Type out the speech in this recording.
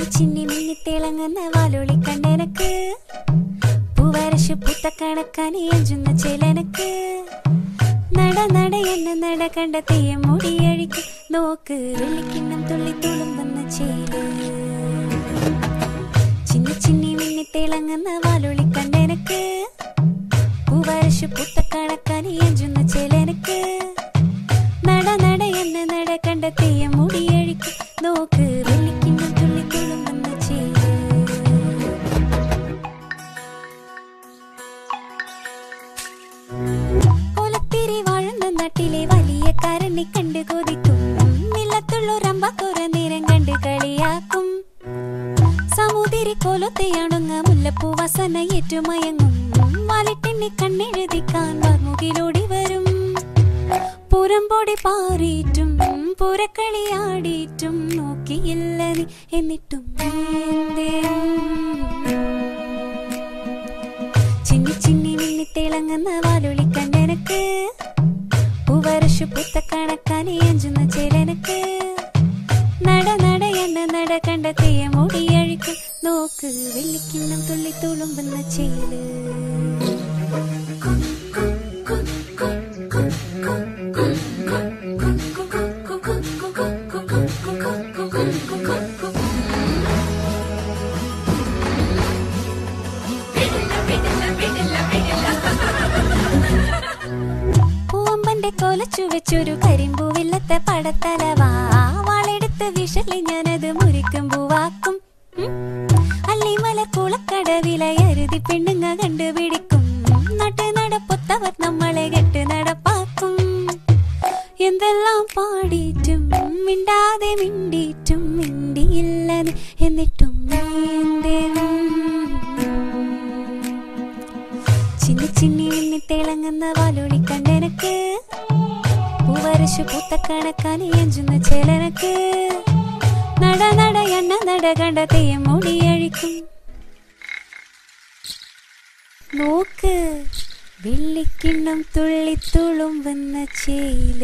ചിന്നി മിന്നി തിളങ്ങുന്ന വാലോളി കണ്ണെനക്ക്. പൂവരശു പൂത്ത കണക്കാൻ അഞ്ചുന്ന ചെലനക്ക്. നട നട എന്ന നട കണ്ട തെയ്യം മുടിയഴിക്ക്. നോക്ക് വെള്ളിക്കിണ്ണം തുള്ളി തുളുമ്പുന്ന ചേൽ. ചിന്നി ചിന്നി മിന്നി തിളങ്ങുന്ന വാലോളി കണ്ണെനക്ക്. പൂവരശു പൂത്ത കണക്കാനി എഞ്ചുന്ന കൊലത്തിരി വാഴുന്ന നാട്ടിലെ വലിയ കാരണി കണ്ട് കൊതിക്കും. നിലത്തുള്ളൊരമ്പ കുറെ നേരം കണ്ട് കളിയാക്കും. സമുതിരി കൊലത്തെയാണുങ്ങ മുല്ലപ്പൂ വസന ഏറ്റുമയങ്ങും. വാലിട്ടെണ്ണി കണ്ണെഴുതിക്കാൻ വാർമുകിലോടി വരും. പുറംപൊടി പാറിയിട്ടും പുരക്കളിയാടിയിട്ടും നോക്കിയില്ല നീ എന്നിട്ടും ചിന്നി ചിന്നി മിന്നി തിളങ്ങുന്ന പൂവരശു കണക്കാനി അഞ്ചുന്ന ചേലനക്ക്. നട നട എന്ന നട കണ്ട തെയ്യ മുടിയഴിക്കും. നോക്ക് വെള്ളിക്കിണ്ണം തുള്ളി തുളുമ്പുന്ന ചേൽ. പൂവമ്പന്റെ കൊലച്ചു വെച്ചൊരു കരിമ്പൂവില്ലത്തെ പടത്തലവാ വാളെടുത്ത് വിഷലി ഞാനത് മുരിക്കും പൂവാക്കും. അല്ലിമല കുളക്കടവിലയരുതി പെണ്ണുങ്ങ കണ്ടുപിടിക്കും നട്ട് നടപ്പൊത്തവർ നമ്മളെ കെട്ട് നടപ്പാക്കും എന്തെല്ലാം പാടിയിട്ടും മിണ്ടാതെ മിണ്ടിയിട്ടും മിണ്ടിയില്ല. എന്നിട്ടും ചിന്നി ചിന്നി മിന്നി തിളങ്ങുന്ന വാലോളി കണ്ടെനക്ക് പൂവരശു പൂത്ത കണക്കാൻ എഞ്ചുന്ന ചേലനക്ക്. നട നട എണ്ണ നട കണ്ട തെയ്യം മുടിയഴിക്കും നോക്ക് വെള്ളിക്കിണ്ണം തുള്ളി തുളുമ്പുന്ന ചേൽ